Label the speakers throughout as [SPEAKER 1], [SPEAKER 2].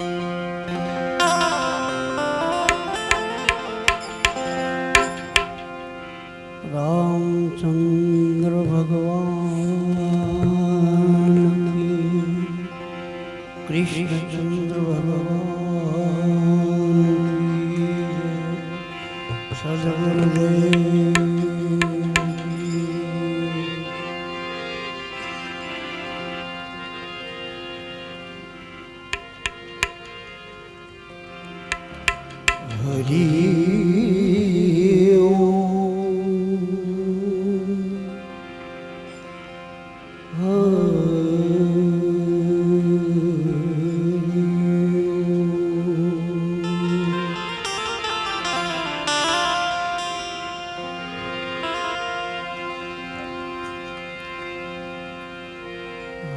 [SPEAKER 1] Thank you. Hari.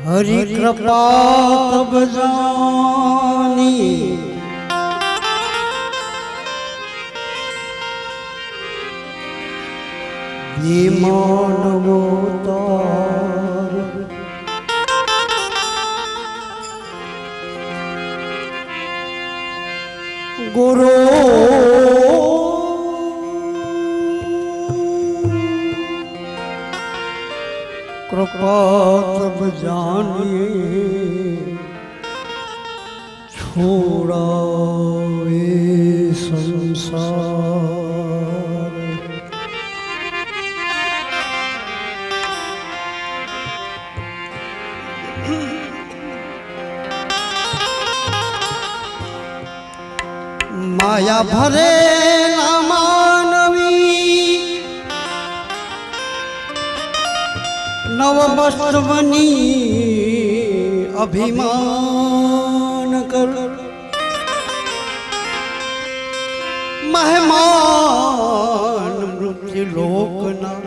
[SPEAKER 1] Hari કૃપા તબ વિમાન મોતાર ગુરુ. કૃપા તબ જાનિए છોડાવે. માયા ભરે માનવી. નવમસ્તવની અભિમાન કર. મહેમાન મૃત્યુ લોકના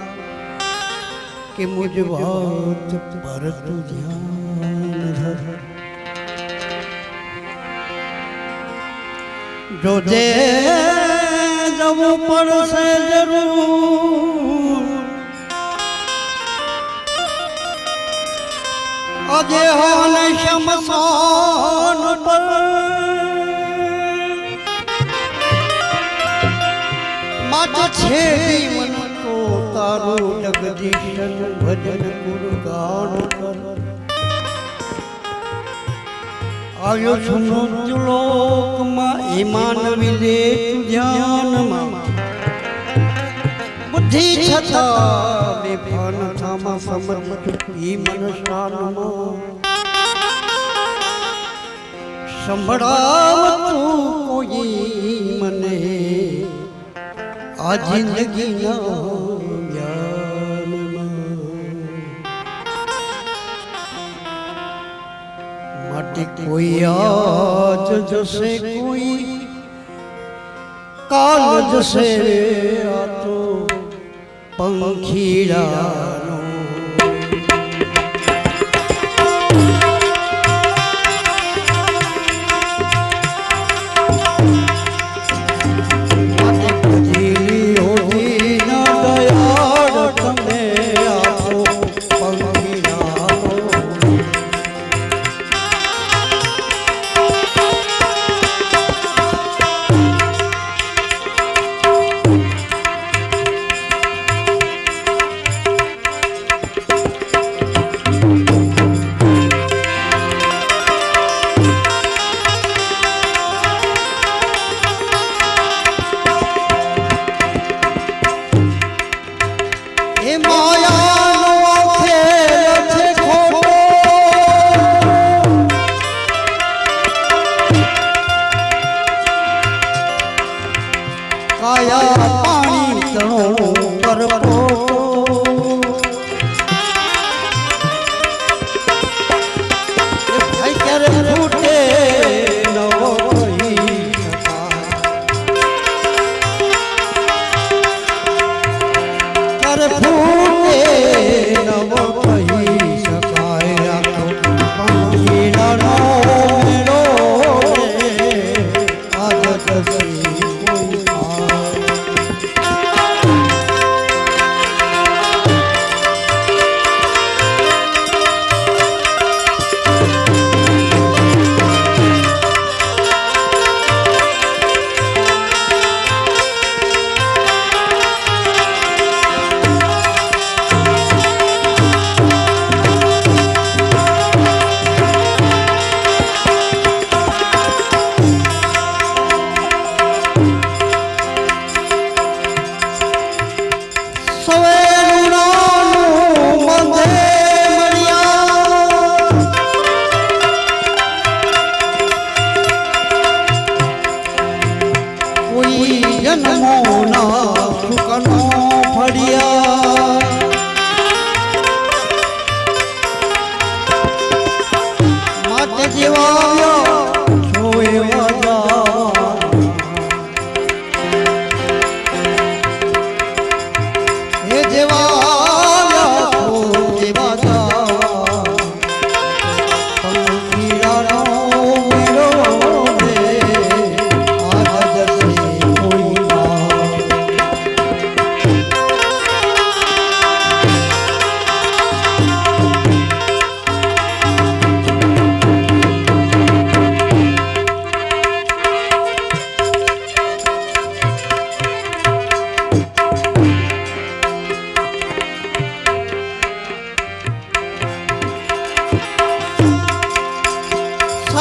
[SPEAKER 1] કે મુજ વાત ધ્યાન જો જે જવું પડશે જરૂર. આજે હોને શમશાન પર. માત છે જીવન તો તારું જગદીશન ભજન ગુરગાન કર આવ્યો છું મૃત્યુલોકમાં એ માનવી લે તું ધ્યાનમાં. બુદ્ધિ છતાં વિભાન થામાં સમર્પિત ઈ મન શાનમાં. સંભળાવ તું કોઈ મને આ જિંદગીના જ્ઞાનમાં માટે કોઈ આજ જશે કોઈ કાલ જશે આ તો પંખીડાનો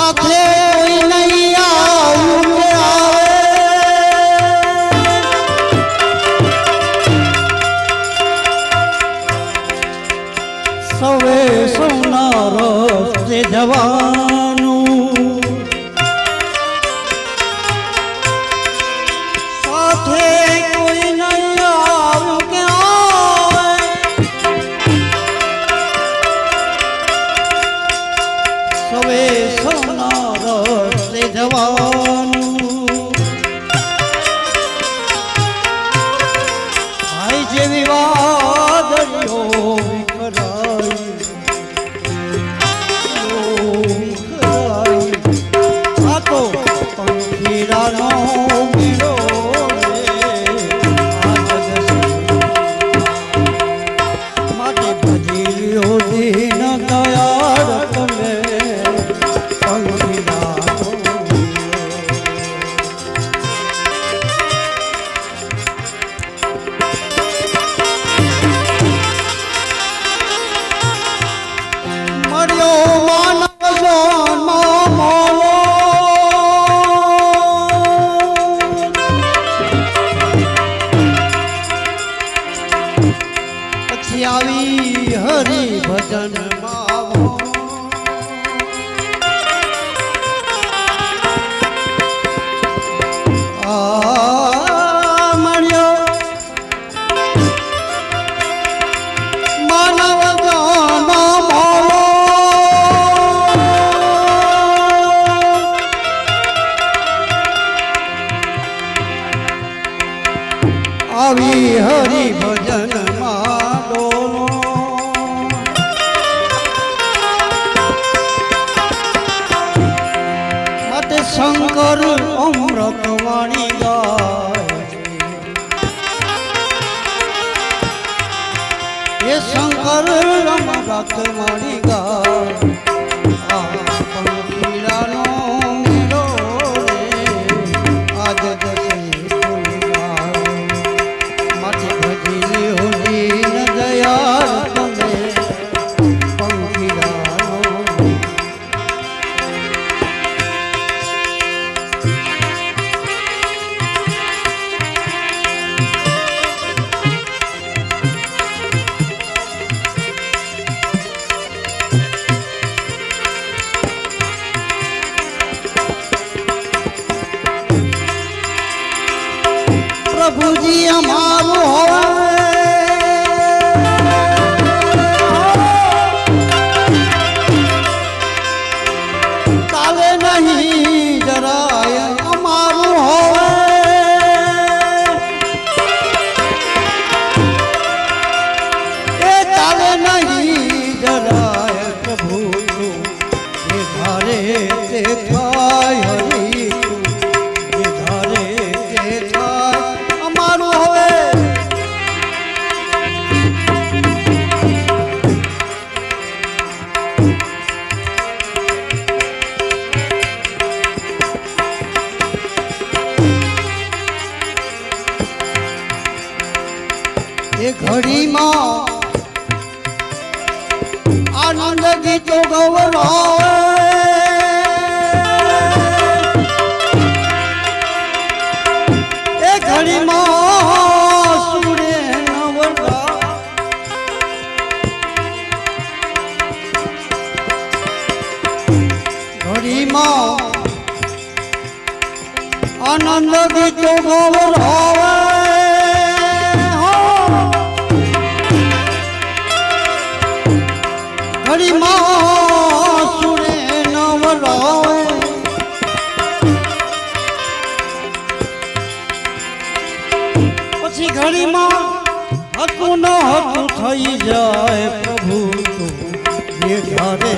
[SPEAKER 1] সাথে આવી હરિભજનમાં પછી ઘડીમાં હતું ન થઈ જાય પ્રભુ તું એ ઘરે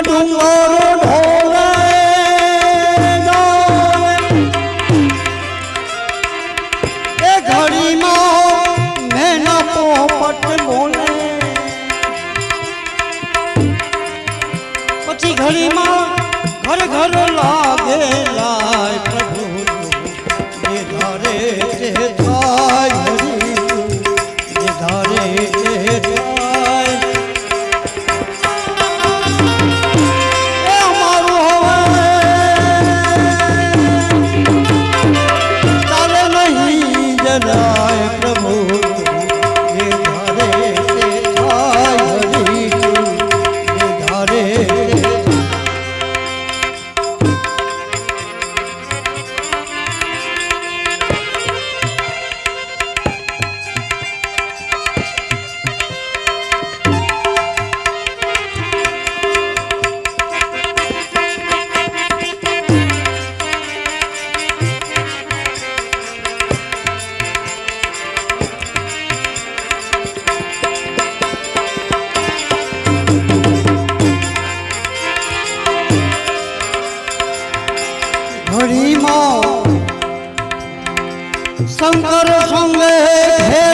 [SPEAKER 1] കൊടുങ്ങോറും શંકર સંગે